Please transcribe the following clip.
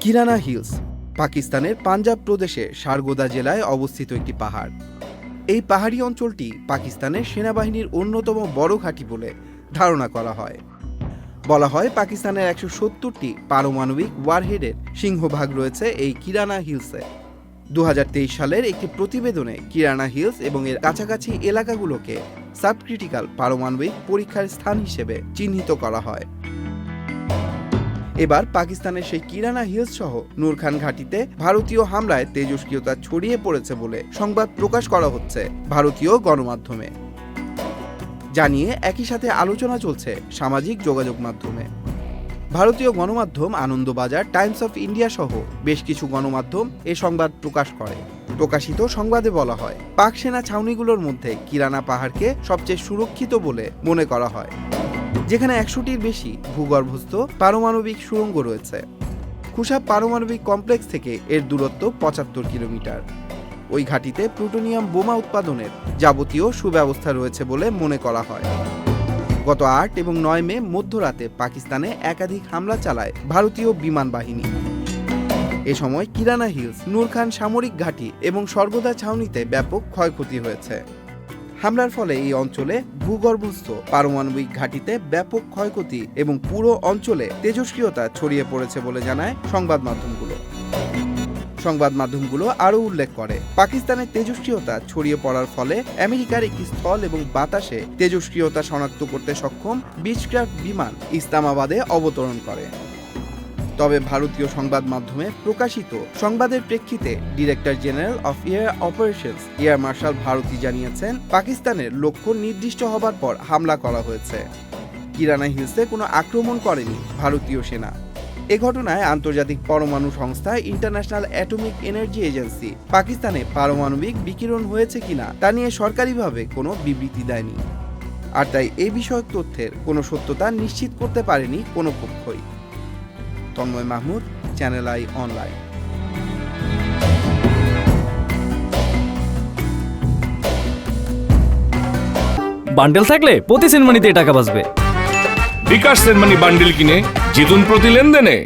Kirana hills, পাকিস্তানের পাঞ্জাব প্রদেশে সারগোদা জেলায় অবস্থিত একটি পাহাড়। এই পাহাড়ি অঞ্চলটি পাকিস্তানের সেনাবাহিনীর অন্যতম বড় ঘাঁটি বলে ধারণা করা হয়। বলা হয় পাকিস্তানের একশো সত্তরটি পারমাণবিক ওয়ারহেডের সিংহভাগ রয়েছে এই কিরানা হিলসে। দু হাজার তেইশ সালের একটি প্রতিবেদনে কিরানা হিলস এবং এর কাছাকাছি এলাকাগুলোকে সাবক্রিটিক্যাল পারমাণবিক পরীক্ষার স্থান হিসেবে চিহ্নিত করা হয়। এবার পাকিস্তানের সেই কিরানা হিলস সহ নূরখান ঘাটিতে ভারতীয় হামলায় তেজস্ক্রিয়তা ছড়িয়ে পড়েছে বলে সংবাদ প্রকাশ করা হচ্ছে ভারতীয় গণমাধ্যমে। জানিয়ে একই সাথে আলোচনা চলছে সামাজিক যোগাযোগ মাধ্যমে। ভারতীয় গণমাধ্যম আনন্দবাজার, টাইমস অফ ইন্ডিয়া সহ বেশ কিছু গণমাধ্যম এ সংবাদ প্রকাশ করে। প্রকাশিত সংবাদে বলা হয়, পাক সেনা ছাউনিগুলোর মধ্যে কিরানা পাহাড়কে সবচেয়ে সুরক্ষিত বলে মনে করা হয়। যেখানে একশোটির বেশি ভূগর্ভস্থ পারমাণবিক সুড়ঙ্গ রয়েছে। খুশাব পারমাণবিক কমপ্লেক্স থেকে এর দূরত্ব পঁচাত্তর কিলোমিটার। ওই ঘাটিতে প্লুটোনিয়াম বোমা উৎপাদনের যাবতীয় সুব্যবস্থা রয়েছে বলে মনে করা হয়। গত আট এবং নয় মে মধ্যরাতে পাকিস্তানে একাধিক হামলা চালায় ভারতীয় বিমান বাহিনী। এ সময় কিরানা হিলস, নূরখান সামরিক ঘাঁটি এবং সর্বদা ছাউনিতে ব্যাপক ক্ষয়ক্ষতি হয়েছে। হামলার ফলে এই অঞ্চলে ভূগর্ভস্থ পারমাণবিক ঘাঁটিতে ব্যাপক ক্ষয়ক্ষতি এবং পুরো অঞ্চলে তেজস্ক্রিয়তা ছড়িয়ে পড়েছে বলে জানায় সংবাদ মাধ্যমগুলো। সংবাদ মাধ্যমগুলো আরও উল্লেখ করে, পাকিস্তানের তেজস্ক্রিয়তা ছড়িয়ে পড়ার ফলে আমেরিকার একটি স্থল এবং বাতাসে তেজস্ক্রিয়তা শনাক্ত করতে সক্ষম বিচক্রাফট বিমান ইসলামাবাদে অবতরণ করে। তবে ভারতীয় সংবাদ মাধ্যমে প্রকাশিত। সংবাদের প্রেক্ষিতে director general of air operations air marshal Bharti জানিয়েছেন, পাকিস্তানের লক্ষ্য নির্দিষ্ট হবার পর হামলা করা হয়েছে। কিরানা হিলসে কোনো আক্রমণ করেনি ভারতীয় সেনা। এ ঘটনায় আন্তর্জাতিক পরমাণু সংস্থা ইন্টারন্যাশনাল অ্যাটমিক এনার্জি এজেন্সি পাকিস্তানে পারমাণবিক বিকিরণ হয়েছে কিনা তা নিয়ে সরকারিভাবে কোনো বিবৃতি দেয়নি। আর তাই এ বিষয়ক তথ্যের কোনো সত্যতা নিশ্চিত করতে পারেনি কোনো পক্ষই। Tanmoy Mahmud channel I online. Bundle থাকলে প্রতি সেনমানিতে টাকা বাঁচবে। বিকাশ সেনমানি বান্ডেল কিনে জিতুন প্রতি লেনদেনে।